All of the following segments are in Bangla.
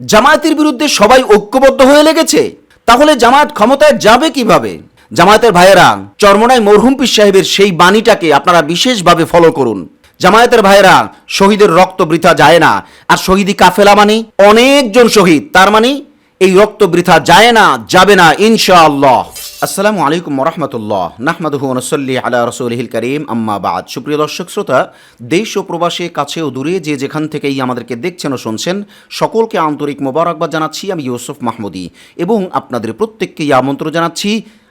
জামায়াতের বিরুদ্ধে সবাই ঐক্যবদ্ধ হয়ে লেগেছে। তাহলে জামায়াত ক্ষমতায় যাবে কীভাবে? জামায়াতের ভাইয়েরা, চরমনায় মরহুম পীর সাহেবের সেই বাণীটাকে আপনারা বিশেষভাবে ফলো করুন। জামায়াতের ভাইয়েরা, শহীদের রক্ত বৃথা যায় না। আর শহীদি কাফেলা মানে অনেকজন শহীদ। তার মানে এই রক্ত বৃথা যায় না, যাবে না, ইনশাআল্লাহ। আসসালামু আলাইকুম রহমতুল্লাহ। নাহমাদুহু নসল্লি আলা রসুলহিল করিম। আম্মা বাদ। সুপ্রিয় দর্শক, শ্রোতা, দেশ ও প্রবাসে, কাছে ও দূরে যে যেখান থেকেই আমাদেরকে দেখছেন ও শুনছেন, সকলকে আন্তরিক মোবারকবাদ জানাচ্ছি। আমি ইউসুফ মাহমুদি এবং আপনাদের প্রত্যেককেই আমন্ত্রণ জানাচ্ছি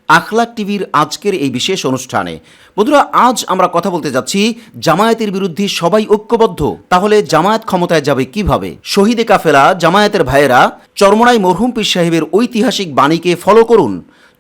আখলাক টিভির আজকের এই বিশেষ অনুষ্ঠানে। বন্ধুরা, আজ আমরা কথা বলতে যাচ্ছি জামায়াতের বিরুদ্ধে সবাই ঐক্যবদ্ধ। তাহলে জামায়াত ক্ষমতায় যাবে কীভাবে? শহীদে কাফেলা, জামায়াতের ভাইয়েরা, চরমনাই মরহুম পীর সাহেবের ঐতিহাসিক বাণীকে ফলো করুন।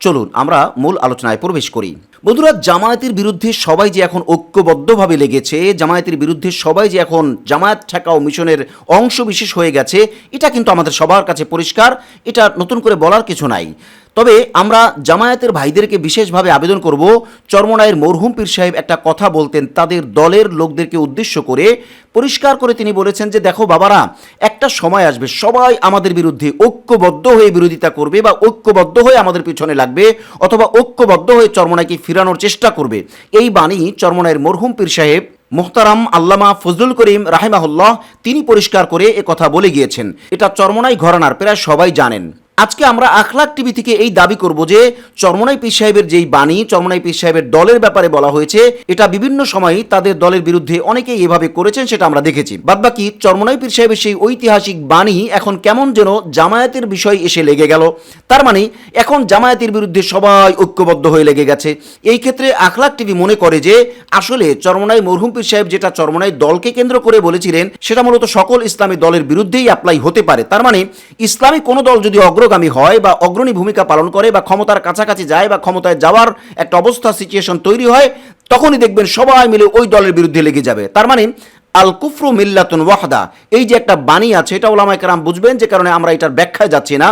চলুন, আমরা মূল আলোচনায় প্রবেশ করি। বন্ধুরা, জামায়াতের বিরুদ্ধে সবাই যে এখন ঐক্যবদ্ধভাবে লেগেছে, জামায়াতের বিরুদ্ধে সবাই যে এখন জামায়াত ঠেকাও মিশনের অংশ বিশেষ হয়ে গেছে, এটা কিন্তু আমাদের সবার কাছে পরিষ্কার, এটা নতুন করে বলার কিছু নাই। তবে আমরা জামায়াতের ভাইদেরকে বিশেষভাবে আবেদন করব। চরমনায়ের মরহুম পীর সাহেব একটা কথা বলতেন, তাদের দলের লোকদেরকে উদ্দেশ্য করে পরিষ্কার করে তিনি বলেছেন যে, দেখো বাবারা, একটা সময় আসবে, সবাই আমাদের বিরুদ্ধে ঐক্যবদ্ধ হয়ে বিরোধিতা করবে বা ঐক্যবদ্ধ হয়ে আমাদের পিছনে লাগবে অথবা ঐক্যবদ্ধ হয়ে চরমনাইকে ফিরানোর চেষ্টা করবে। এই বাণী চরমনায়ের মরহুম পীর সাহেব মোহতারাম আল্লামা ফজলুল করিম রাহেমাহুল্লাহ তিনি পরিষ্কার করে এ কথা বলে গিয়েছেন। এটা চরমনাই ঘরানার, প্রায় সবাই জানেন। আজকে আমরা আখলাক টিভি থেকে এই দাবি করব যে চরমনাই পীর সাহেবের যেই বাণী, চরমনাই পীর সাহেবের দলের ব্যাপারে বলা হয়েছে, এটা বিভিন্ন সময় তাদের দলের বিরুদ্ধে অনেকেই এভাবে করেছেন সেটা আমরা দেখেছি। বাদবাকি চরমনাই পীর সাহেবের সেই ঐতিহাসিক বাণী এখন কেমন যেন জামায়াতের বিষয় এসে লেগে গেল। তার মানে এখন জামায়াতের বিরুদ্ধে সবাই ঐক্যবদ্ধ হয়ে লেগে গেছে। এই ক্ষেত্রে আখলাক টিভি মনে করে যে আসলে চরমনাই মরহুম পীর সাহেব যেটা চরমনাই দলকে কেন্দ্র করে বলেছিলেন, সেটা মূলত সকল ইসলামী দলের বিরুদ্ধেই অ্যাপ্লাই হতে পারে। তার মানে ইসলামী কোনো দল যদি অগ্রগামী হয় বা অগ্রণী ভূমিকা পালন করে বা ক্ষমতার কাছাকাছি যায় বা ক্ষমতায় যাওয়ার একটা অবস্থা সিচুয়েশন তৈরি হয়, তখনই দেখবেন সবাই মিলে ওই দলের বিরুদ্ধে লেগে যাবে। তার মানে আল কুফরু মিল্লাতুন ওয়াহদা, এই যে একটা বাণী আছে, এটা ওলামায় কারাম বুঝবেন যে কারণে আমরা এটার ব্যাখ্যায় যাচ্ছি না।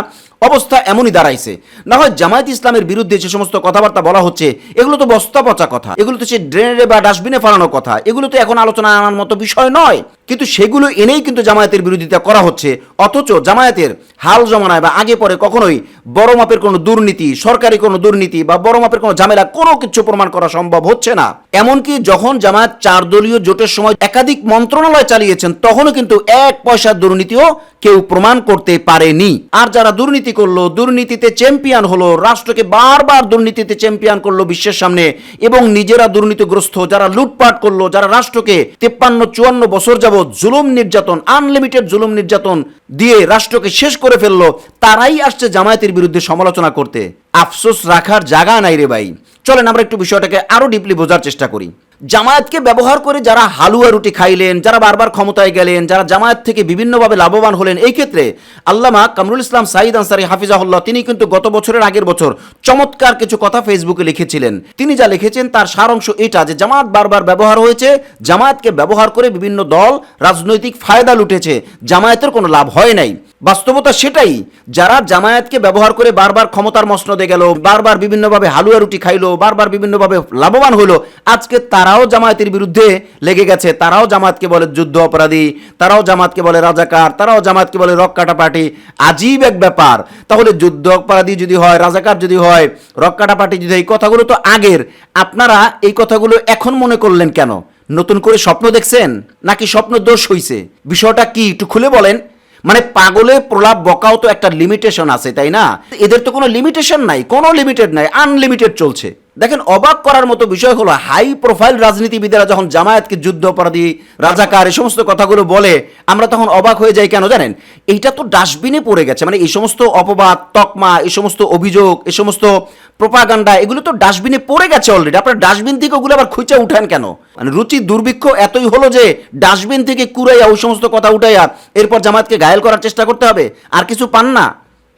অবস্থা এমনই দাঁড়াইছে। না হয় জামায়াত ইসলামের বিরুদ্ধে যে সমস্ত কথাবার্তা বলা হচ্ছে, এগুলো তো বস্তা পচা কথা। এগুলো তো সে ড্রেনে বা ডাস্টবিনে ফেলানো কথা। এগুলো তো এখন আলোচনা আনার মতো বিষয় নয়। কিন্তু সেগুলো এনেই কিন্তু জামায়াতের বিরোধিতা করা হচ্ছে। অথচ জামায়াতের হাল জমানায় বা আগে পরে কখনোই বড় মাপের কোনো দুর্নীতি, সরকারি কোনো দুর্নীতি বা বড় মাপের কোনো ঝামেলা কোনো কিছু প্রমাণ করা সম্ভব হচ্ছে না। এমনকি যখন জামায়াত চার দলীয় জোটের সময় একাধিক মন্ত্রণালয় চালিয়েছেন, তখনও কিন্তু এক পয়সার দুর্নীতিও কেউ প্রমাণ করতে পারেনি। আর যারা দুর্নীতি করল, দুর্নীতিতে চ্যাম্পিয়ন হলো, রাষ্ট্রকে বারবার দুর্নীতিতে চ্যাম্পিয়ন করল বিশ্বের সামনে এবং নিজেরা দুর্নীতিগ্রস্ত, যারা লুটপাট করল, যারা রাষ্ট্রকে তেপ্পান্ন, চুয়ান্ন বছর যাবৎ জুলুম নির্যাতন আনলিমিটেড জুলুম নির্যাতন দিয়ে রাষ্ট্রকে শেষ করে ফেলল, তারাই আসছে জামায়াতের বিরুদ্ধে সমালোচনা করতে। আফসোস রাখার জায়গা নাই রে ভাই। চলেন আমরা একটু বিষয়টাকে আরও ডিপলি বোঝার চেষ্টা করি। জামায়াতকে ব্যবহার করে যারা হালুয়া রুটি খাইলেন, যারা বারবার ক্ষমতায় গেলেন, যারা জামায়াত থেকে বিভিন্নভাবে লাভবান হলেন, এই ক্ষেত্রে আল্লামা কামরুল ইসলাম সাইদ আনসারি হাফিজাহুল্লাহ, তিনি কিন্তু গত বছরের আগের বছর চমৎকার কিছু কথা ফেসবুকে লিখেছিলেন। তিনি যা লিখেছেন তার সারাংশ এটা যে জামায়াত বারবার ব্যবহার হয়েছে, জামায়াতকে ব্যবহার করে বিভিন্ন দল, রাজনৈতিক ফায়দা লুটেছে, জামায়াতের কোনো লাভ হয় নাই। বাস্তবতা সেটাই, যারা জামায়াতকে ব্যবহার করে বারবার ক্ষমতার মসনদে গেল, বারবার বিভিন্নভাবে হালুয়া রুটি খাইলো, বারবার বিভিন্নভাবে লাভবান হলো আজকে তারাও জামায়াতের বিরুদ্ধে লেগে গেছে, তারাও জামাতকে বলে যুদ্ধ অপরাধী, তারাও জামাতকে বলে রাজাকার, তারাও জামাতকে বলে রক্কাটা পার্টি আজীব এক ব্যাপার। তাহলে যুদ্ধ অপরাধী যদি হয়, রাজাকার যদি হয় রক্কাটা পার্টি যদি এই কথাগুলো তো আগের। আপনারা এই কথাগুলো এখন মনে করলেন কেন? নতুন করে স্বপ্ন দেখছেন? নাকি স্বপ্ন দোষ হইছে? বিষয়টা কি একটু খুলে বলেন। মানে পাগলে প্রলাপ বকাও তো একটা লিমিটেশন আছে, তাই না? এদের তো কোনো লিমিটেশন নাই, কোনো লিমিটেড নাই আনলিমিটেড চলছে। দেখেন অবাক করার মতো বিষয় হলো হাই প্রোফাইল রাজনীতিবিদেরা যখন জামায়াতকে যুদ্ধ অপরাধী রাজাকার, এই সমস্ত কথাগুলো বলে, আমরা তখন অবাক হয়ে যাই কেন জানেন? এইটা তো ডাস্টবিনে পড়ে গেছে। মানে এই সমস্ত অপবাদ, তকমা, এই সমস্ত অভিযোগ, এই সমস্ত প্রোপাগান্ডা এগুলো তো ডাস্টবিনে পড়ে গেছে অলরেডি আপনার ডাস্টবিন থেকে ওগুলো আবার খুঁজে উঠান কেন? মানে রুচি, দুর্ভিক্ষ এতই হলো যে ডাস্টবিন থেকে কুড়াইয়া ওই সমস্ত কথা উঠাইয়া এরপর জামায়াতকে ঘায়েল করার চেষ্টা করতে হবে। আর কিছু পান না।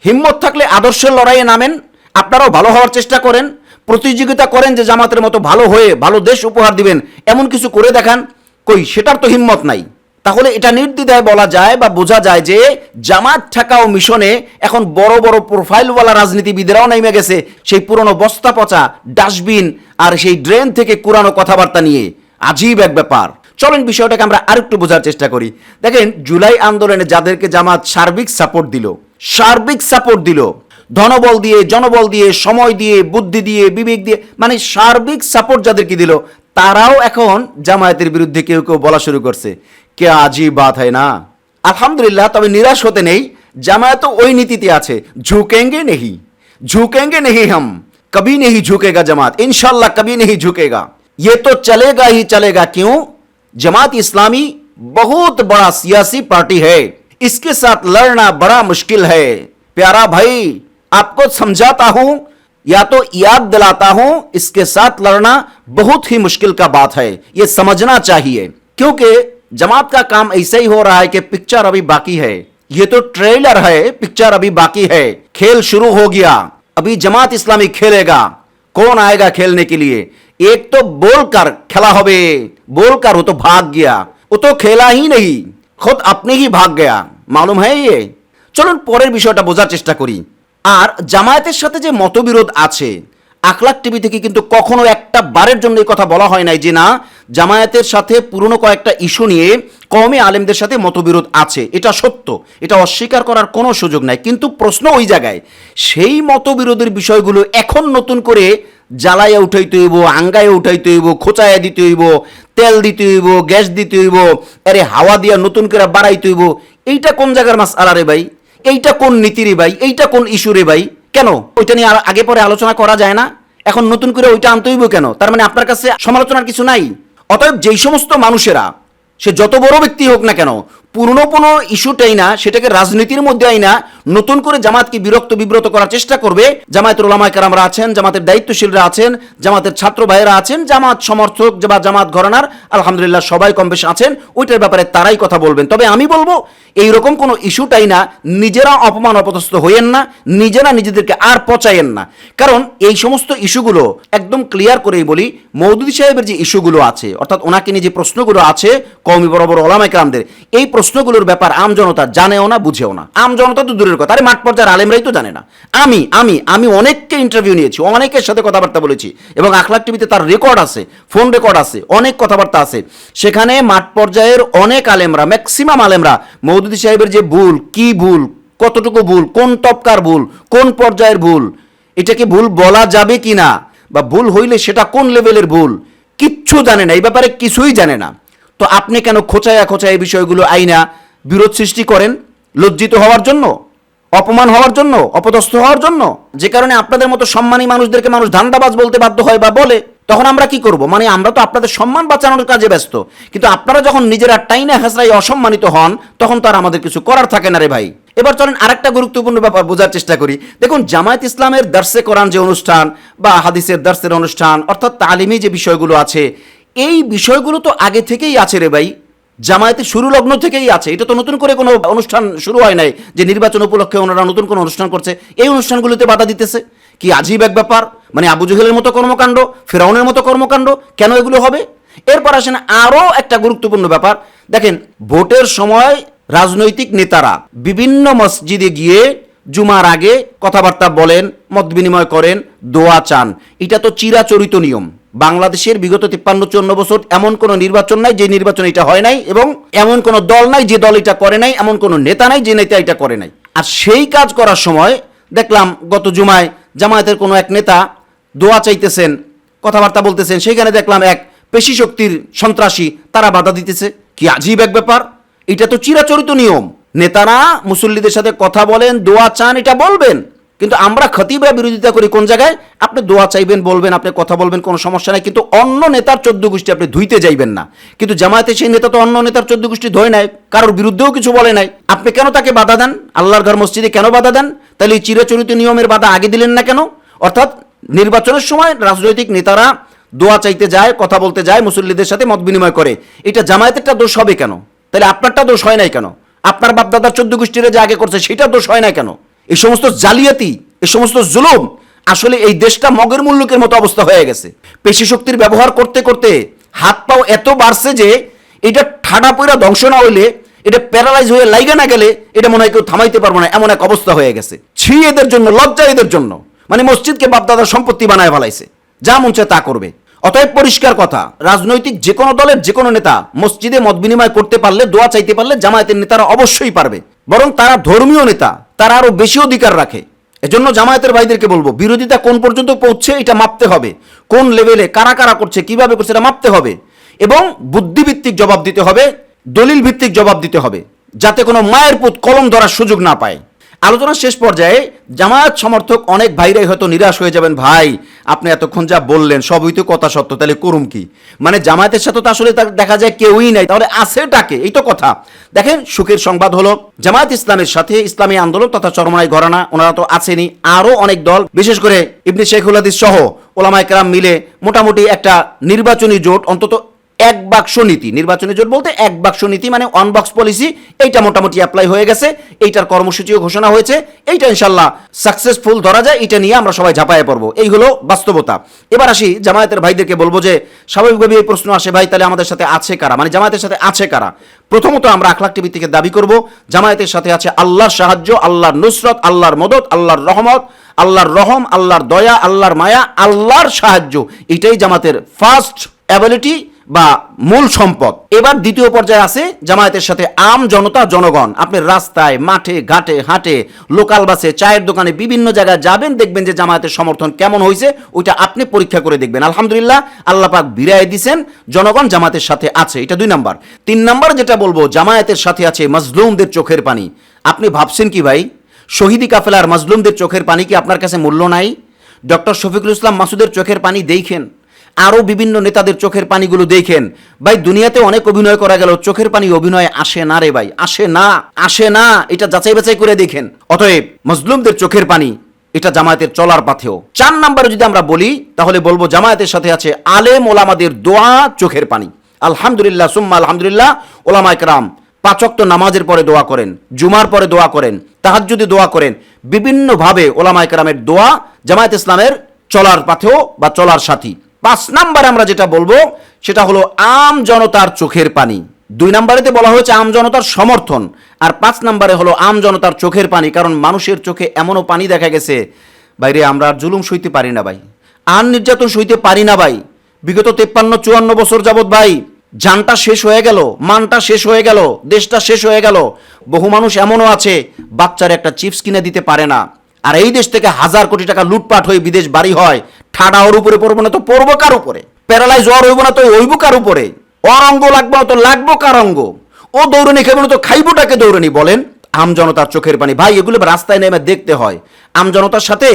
হিম্মত থাকলে আদর্শের লড়াইয়ে নামেন। আপনারাও ভালো হওয়ার চেষ্টা করেন। প্রতিযোগিতা করেন যে জামাতের মতো ভালো হয়ে ভালো দেশ উপহার দিবেন, এমন কিছু করে দেখান? কই, সেটার তো হিম্মত নাই। তাহলে এটা নির্দ্বিধায় বলা যায় বা বোঝা যায় যে জামাত ঠেকাও মিশনে এখন বড় বড় প্রোফাইলওয়ালা রাজনীতিবিদেরাও নেমে গেছে, সেই পুরনো বস্তা পচা ডাস্টবিন আর সেই ড্রেন থেকে কুরানো কথাবার্তা নিয়ে। আজীব এক ব্যাপার। চলেন বিষয়টাকে আমরা আরেকটু বোঝার চেষ্টা করি। দেখেন, জুলাই আন্দোলনে যাদেরকে জামাত সার্বিক সাপোর্ট দিল, সার্বিক সাপোর্ট দিল ধনবল দিয়ে জনবল দিয়ে সময় দিয়ে বুদ্ধি দিয়ে বিবেক দিয়ে মানে সার্বিক সাপোর্ট যাদেরকে দিল তারাও এখন জামায়াতের বিরুদ্ধে কেউ কেউ বলা শুরু করছে কে আজই বাত হয় না আলহামদুলিল্লাহ তবে নিরাশ হতে নেই জামায়াত ওই নীতিতে আছে ঝুঁকেঙ্গে নেহি झुकेंगे नहीं हम कभी नहीं झुकेगा जमात इंशाल्लाह कभी नहीं झुकेगा ये तो चलेगा ही चलेगा क्यों जमात इस्लामी बहुत बड़ा सियासी पार्टी है इसके साथ लड़ना बड़ा मुश्किल है प्यारा भाई आपको समझाता हूं या तो याद दिलाता हूं इसके साथ लड़ना बहुत ही मुश्किल का बात है ये समझना चाहिए क्योंकि जमात का काम ऐसे ही हो रहा है कि पिक्चर अभी बाकी है ये तो ट्रेलर है पिक्चर अभी बाकी है खेल शुरू हो गया अभी जमात इस्लामी खेलेगा कौन आएगा खेलने के लिए एक तो बोलकर खेला होबे बोलकर वो तो भाग गया वो तो खेला ही नहीं खुद अपने ही भाग गया मालूम है ये চলুন পরের বিষয়টা বোঝার চেষ্টা করি আর জামায়াতের সাথে যে মতবিরোধ আছে, আখলাক টিভি থেকে কিন্তু কখনো একটা বারের জন্য এই কথা বলা হয় নাই যে না, জামায়াতের সাথে পুরনো কয়েকটা ইস্যু নিয়ে কমে আলেমদের সাথে মতবিরোধ আছে। এটা সত্য, এটা অস্বীকার করার কোনো সুযোগ নাই। কিন্তু প্রশ্ন ওই জায়গায়, সেই মতবিরোধের বিষয়গুলো এখন নতুন করে জ্বালাইয়া উঠাইতে হইব আঙ্গায় উঠাইতে হইব, খোঁচাইয়া দিতে হইব, তেল দিতে হইব, গ্যাস দিতে হইব, আরে হাওয়া দিয়া নতুন করে বাড়াইতে হইব, এইটা কোন জায়গার মাছ আলারে ভাই? এইটা কোন নীতি রে ভাই? এইটা কোন ইস্যু রে ভাই? কেন? ওইটা নিয়ে আগে পরে আলোচনা করা যায় না। এখন নতুন করে ওইটা আনতে হইব কেন? তার মানে আপনার কাছে সমালোচনার কিছু নাই? অতএব যেই সমস্ত মানুষেরা, সে যত বড় ব্যক্তি হোক না কেন পুরনো কোনো ইস্যুটাই না, সেটাকে রাজনীতির মধ্যে আই না নতুন করে জামাতকে বিরক্ত বিব্রত করার চেষ্টা করবে। জামায়াতের ওলামায় কারামরা আছেন, জামাতের দায়িত্বশীলরা আছেন, জামাতের ছাত্র ভাইয়েরা আছেন, জামাত সমর্থক বা জামাত ঘরানার, আলহামদুলিল্লাহ সবাই কম বেশ আছেন, ওইটার ব্যাপারে তারাই কথা বলবেন। তবে আমি বলব, এইরকম কোনো ইস্যুটাই না নিজেরা অপমান অপদস্থ হইয়েন না, নিজেরা নিজেদেরকে আর পচাইয়েন না। কারণ এই সমস্ত ইস্যুগুলো একদম ক্লিয়ার করেই বলি মৌদুদি সাহেবের যে ইস্যুগুলো আছে, অর্থাৎ ওনাকে নিয়ে যে প্রশ্নগুলো আছে কমি বড় ওলামাইকরামদের এই প্রশ্নগুলোর ব্যাপার আম জনতা জানেও না, বুঝেও না। আম জনতা তো দূরের কথা। আরে মাঠ পর্যায়ের আলেমরাই তো জানে না। আমি আমি আমি অনেককে ইন্টারভিউ নিয়েছি, অনেকের সাথে কথাবার্তা বলেছি এবং আখলাক টিভিতে তার রেকর্ড আছে ফোন রেকর্ড আছে, অনেক কথাবার্তা আছে। সেখানে মাঠ পর্যায়ের অনেক আলেমরা ম্যাক্সিমাম আলেমরা, মৌদুদি সাহেবের যে ভুল, কি ভুল, কতটুকু ভুল, কোন তপকার ভুল, কোন পর্যায়ের ভুল এটাকে ভুল বলা যাবে কি না বা ভুল হইলে সেটা কোন লেভেলের ভুল, কিচ্ছু জানে না। এই ব্যাপারে কিছুই জানে না। তো আপনি কেন খোঁচায়া এই বিষয়গুলো আইনা বিরোধ সৃষ্টি করেন? লজ্জিত হওয়ার জন্য? অপমান হওয়ার জন্য? অপদস্থ হওয়ার জন্য? যে কারণে আপনাদের মতো সম্মানী মানুষদেরকে মানুষ ধান্দাবাজ বলতে বাধ্য হয় বা বলে, তখন আমরা কি করব? মানে আমরা তো আপনাদের সম্মান বাঁচানোর কাজে ব্যস্ত। কিন্তু আপনারা যখন নিজেরা টাইনা হেসরাই অসম্মানিত হন, তখন তো আর আমাদের কিছু করার থাকে না রে ভাই। এবার চলেন আরেকটা গুরুত্বপূর্ণ ব্যাপার বোঝার চেষ্টা করি। দেখুন, জামায়াত ইসলামের দার্সে কোরআন যে অনুষ্ঠান বা হাদিসের দার্সের অনুষ্ঠান, অর্থাৎ তালিমি যে বিষয়গুলো আছে এই বিষয়গুলো তো আগে থেকেই আছে রে ভাই। জামায়াতে শুরু লগ্ন থেকেই আছে। এটা তো নতুন করে কোনো অনুষ্ঠান শুরু হয় নাই যে নির্বাচন উপলক্ষে ওনারা নতুন কোনো অনুষ্ঠান করছে। এই অনুষ্ঠানগুলোতে বাধা দিতেছে। কি আজীব এক ব্যাপার? মানে আবু জহেলের মতো কর্মকাণ্ড, ফেরাউনের মতো কর্মকাণ্ড, কেন এগুলো হবে? এরপর আসেন আরও একটা গুরুত্বপূর্ণ ব্যাপার। দেখেন, ভোটের সময় রাজনৈতিক নেতারা বিভিন্ন মসজিদে গিয়ে জুমার আগে কথাবার্তা বলেন, মত বিনিময় করেন, দোয়া চান। এটা তো চিরাচরিত নিয়ম। বাংলাদেশের বিগত তিপ্পান্ন চুয়ান্ন বছর এমন কোনো নির্বাচন নাই যে নির্বাচন এটা হয় নাই এবং এমন কোনো দল নাই যে দল এটা করে নাই, এমন কোনো নেতা নাই যে নেতা এটা করে নাই। আর সেই কাজ করার সময় দেখলাম গত জুমায় জামায়াতের কোনো এক নেতা দোয়া চাইতেছেন, কথাবার্তা বলতেছেন, সেইখানে দেখলাম এক পেশি শক্তির সন্ত্রাসী তারা বাধা দিতেছে। কি আজীব এক ব্যাপার! এটা তো চিরাচরিত নিয়ম। নেতারা মুসল্লিদের সাথে কথা বলেন, দোয়া চান, এটা বলবেন। কিন্তু আমরা খতিবরা বিরোধিতা করি কোন জায়গায়? আপনি দোয়া চাইবেন, বলবেন, আপনি কথা বলবেন, কোনো সমস্যা নাই, কিন্তু অন্য নেতার চোদ্দ গোষ্ঠী আপনি ধুইতে যাইবেন না। কিন্তু জামায়াতে সেই নেতা তো অন্য নেতার চোদ্দ গোষ্ঠী ধোয় নাই, কারোর বিরুদ্ধেও কিছু বলে নাই। আপনি কেন তাকে বাধা দেন? আল্লাহর ঘর মসজিদে কেন বাধা দেন? তাহলে এই চিরাচরিত নিয়মের বাধা আগে দিলেন না কেন? অর্থাৎ নির্বাচনের সময় রাজনৈতিক নেতারা দোয়া চাইতে যায়, কথা বলতে যায়, মুসল্লিদের সাথে মত বিনিময় করে। এটা জামায়াতেরটা দোষ হবে কেন? তাহলে আপনারটা দোষ হয় নাই কেন? আপনার বাপদাদার চোদ্দ গোষ্ঠীরা যে আগে করছে, সেটা দোষ হয় না কেন? এই সমস্ত জালিয়াতি, এই সমস্ত জুলুম আসলে এই দেশটা মগের মুল্লুকের মতো অবস্থা হয়ে গেছে। পেশি শক্তির ব্যবহার করতে করতে হাত পাও এত বাড়ছে যে এটা ঠাডা পইরা ধ্বংস না হইলে, এটা প্যারালাইজ হয়ে লাইগে না গেলে এটা মনে হয় কেউ থামাইতে পারব না, এমন এক অবস্থা হয়ে গেছে। ছি, এদের জন্য, লজ্জা এদের জন্য। মানে মসজিদকে বাপদাদার সম্পত্তি বানায় ফেলাইছে। যা মন চায় তা করবে। অতএব পরিষ্কার কথা, রাজনৈতিক যে কোনো দলের যে কোনো নেতা মসজিদে মত বিনিময় করতে পারলে, দোয়া চাইতে পারলে জামায়াতের নেতারা অবশ্যই পারবে। বরং তারা ধর্মীয় নেতা তারা আরও বেশি অধিকার রাখে। এজন্য জামায়াতের ভাইদেরকে বলব, বিরোধিতা কোন পর্যন্ত পৌঁছে এটা মাপতে হবে। কোন লেভেলে কারা কারা করছে, কীভাবে করছে এটা মাপতে হবে। এবং বুদ্ধিভিত্তিক জবাব দিতে হবে দলিল ভিত্তিক জবাব দিতে হবে, যাতে কোনো মায়ের পুত কলম ধরার সুযোগ না পায়। আলোচনার শেষ পর্যায়ে জামায়াত সমর্থক অনেক ভাইরাই হয়তো নিরাশ হয়ে যাবেন, ভাই, আপনি এতক্ষণ যা বললেন সবই তো কথা সত্য, তাহলে করুম কি? মানে জামায়াতের সাথে তো আসলে দেখা যায় কেউই নাই, তাহলে আছেটাকে এই তো কথা। দেখেন, সুখের সংবাদ হলো, জামায়াত ইসলামের সাথে ইসলামী আন্দোলন তথা চরমনাই ঘরানা, ওনারা তো আছেনই আরও অনেক দল, বিশেষ করে ইবনি শেখুল হাদিস সহ ওলামায় কেরাম মিলে মোটামুটি একটা নির্বাচনী জোট, অন্তত এক বাক্স নীতি। নির্বাচনী জোট বলতে এক বাক্স নীতি মানে ওয়ান বক্স পলিসি এইটা মোটামুটি অ্যাপ্লাই হয়ে গেছে। এইটার কর্মসূচিও ঘোষণা হয়েছে। এইটা ইনশাল্লাহ সাকসেসফুল ধরা যায়। এটা নিয়ে আমরা সবাই ঝাঁপায়ে পড়ব। এই হলো বাস্তবতা। এবার আসি জামায়াতের ভাইদেরকে বলব যে স্বাভাবিকভাবে এই প্রশ্ন আসে, ভাই, তাহলে আমাদের সাথে আছে কারা? মানে জামায়াতের সাথে আছে কারা? প্রথমত আমরা আখলাক টিভি থেকে দাবি করব। জামায়াতের সাথে আছে আল্লাহর সাহায্য, আল্লাহর নুসরত, আল্লাহর মদত, আল্লাহর রহমত, আল্লাহর রহম, আল্লাহর দয়া, আল্লাহর মায়া, আল্লাহর সাহায্য। এটাই জামাতের ফার্স্ট অ্যাবিলিটি বা মূল সম্পদ। এবার দ্বিতীয় পর্যায়ে আছে জামায়াতের সাথে আম জনতা, জনগণ। আপনি রাস্তায়, মাঠে, ঘাটে, হাটে, লোকাল বাসে, চায়ের দোকানে বিভিন্ন জায়গায় যাবেন, দেখবেন যে জামায়াতের সমর্থন কেমন হয়েছে ওইটা আপনি পরীক্ষা করে দেখবেন। আলহামদুলিল্লাহ, আল্লাহ পাক বিরায় দিছেন, জনগণ জামায়াতের সাথে আছে, এটা দুই নাম্বার। তিন নাম্বার যেটা বলব, জামায়াতের সাথে আছে মজলুমদের চোখের পানি। আপনি ভাবছেন কি ভাই? শহীদি কাফেলার মজলুমদের চোখের পানি কি আপনার কাছে মূল্য নাই? ডক্টর শফিকুল ইসলাম মাসুদের চোখের পানি দেখেন। আরও বিভিন্ন নেতাদের চোখের পানিগুলো দেখেন। ভাই, দুনিয়াতে অনেক অভিনয় করা গেল, চোখের পানি অভিনয় আসে না রে ভাই, আসে না আসে না, এটা যাচাই বাছাই করে দেখেন। অতএব মজলুমদের চোখের পানি, এটা জামায়াতের চলার পাথেও। চার নম্বরে যদি আমরা বলি, তাহলে বলব জামায়াতের সাথে আছে আলেম ওলামাদের দোয়া, চোখের পানি। আলহামদুলিল্লাহ, সুম্মা আলহামদুলিল্লাহ ওলামা একরাম পাচক্ত নামাজের পরে দোয়া করেন, জুমার পরে দোয়া করেন তাহার যদি দোয়া করেন, বিভিন্নভাবে ওলামা একরামের দোয়া জামায়াত ইসলামের চলার পাথেও বা চলার সাথী। পাঁচ নাম্বার আমরা যেটা বলব, সেটা হলো আম জনতার চোখের পানি। দুই নাম্বারেতে বলা হয়েছে আম জনতার সমর্থন, আর পাঁচ নাম্বারে হলো আম জনতার চোখের পানি, কারণ মানুষের চোখে এমনও পানি দেখা গেছে। বাইরে আমরা আর জুলুম সইতে পারি না ভাই। আর নির্যাতন সইতে পারি না ভাই। বিগত তেপ্পান্ন, চুয়ান্ন বছর যাবৎ ভাই, জানটা শেষ হয়ে গেল, মানটা শেষ হয়ে গেল, দেশটা শেষ হয়ে গেল। বহু মানুষ এমনও আছে, বাচ্চার একটা চিপস কিনে দিতে পারে না। আর এই দেশ থেকে হাজার কোটি টাকা লুটপাট হয়ে বিদেশ বাড়ি হয়, ঠাডা ওর উপরে পড়ব না তো পড়ব কার উপরে? প্যারালাইজ ওর হইব না তো হইব কার উপরে? ওর অঙ্গ লাগবো তো লাগবো কার অঙ্গ? ও দৌড়নি খাইব না তো খাইবোটাকে দৌড়নি বলেন। আম জনতার চোখের পানি। ভাই, এগুলো রাস্তায় নেমে দেখতে হয়। আম জনতার সাথে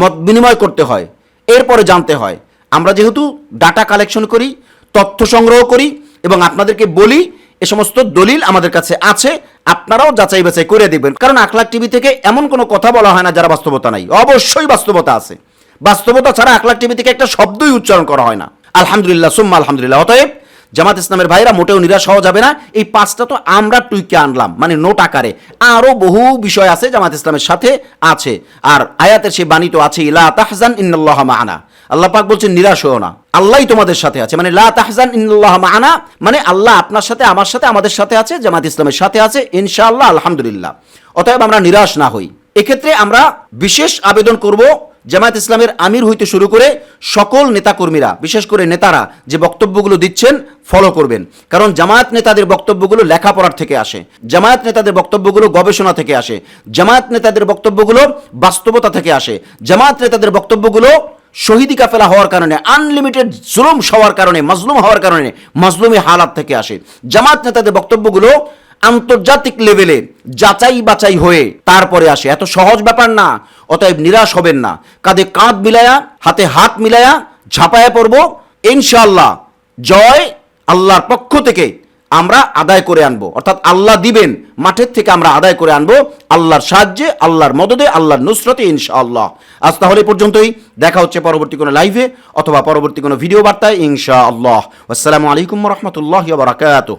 মত বিনিময় করতে হয়। এরপরে জানতে হয়। আমরা যেহেতু ডাটা কালেকশন করি, তথ্য সংগ্রহ করি, এবং আপনাদেরকে বলি, এ সমস্ত দলিল আমাদের কাছে আছে। আপনারাও যাচাই বাছাই করে দেখবেন। কারণ আখলাক টিভি থেকে এমন কোনো কথা বলা হয় না যারা বাস্তবতা নাই। অবশ্যই বাস্তবতা আছে। বাস্তবতা ছাড়া আখলাক টিভি থেকে একটা শব্দই উচ্চারণ করা হয় না। আলহামদুলিল্লাহ, সুম্মা আলহামদুলিল্লাহ। অতএব জামাত ইসলামের ভাইরা মোটেও নিরাশ হওয়া যাবে না। এই পাঁচটা তো আমরা টুইকে আনলাম মানে নোট আকারে। আরও বহু বিষয় আছে জামাত ইসলামের সাথে আছে। আর আয়াতের সেই বাণী তো আছে ইলা তাহজান ইন্নাল্লাহ মা'ানা। আল্লাহ পাক বলছেন, নিরাশ হও না। আল্লাহই তোমাদের সাথে আছে। মানে লা তাহজান মা'ানা মানে আল্লাহ আপনার সাথে, আমার সাথে, আমাদের সাথে আছে, জামাত ইসলামের সাথে আছে, ইনশাআল্লাহ, আলহামদুলিল্লাহ। অতএব আমরা নিরাশ না হই। এক্ষেত্রে আমরা বিশেষ আবেদন করব জামায়াত ইসলামের আমির হইতে শুরু করে সকল নেতাকর্মীরা, বিশেষ করে নেতারা, যে বক্তব্যগুলো দিচ্ছেন ফলো করবেন। কারণ জামায়াত নেতাদের বক্তব্যগুলো লেখাপড়ার থেকে আসে, জামায়াত নেতাদের বক্তব্যগুলো গবেষণা থেকে আসে, জামায়াত নেতাদের বক্তব্যগুলো বাস্তবতা থেকে আসে, জামায়াত নেতাদের বক্তব্যগুলো শহীদি কাফেলা হওয়ার কারণে আনলিমিটেড জুলুম হওয়ার কারণে, মাজলুম হওয়ার কারণে মাজলুমি হালাত থেকে আসে। জামাত নেতাদের বক্তব্যগুলো আন্তর্জাতিক লেভেলে যাচাই বাছাই হয়ে তারপরে আসে। এত সহজ ব্যাপার না, অতএব নিরাশ হবেন না। কাঁধে কাঁধ মিলায়া, হাতে হাত মিলায়া ঝাঁপায়া পড়ব। ইনশাআল্লাহ, জয় আল্লাহর পক্ষ থেকে। আমরা আদায় করে আনব। অর্থাৎ আল্লাহ দিবেন, মাঠের থেকে আমরা আদায় করে আনব আল্লাহর সাহায্যে, আল্লাহর মদদে, আল্লাহর নুসরতে, ইনশাআল্লাহ। আজ তাহলে পর্যন্তই। দেখা হচ্ছে পরবর্তী কোনো লাইভে অথবা পরবর্তী কোনো ভিডিও বার্তায়, ইনশাআল্লাহ। আসসালামু আলাইকুম রহমতুল্লাহ বারাকাতুহ।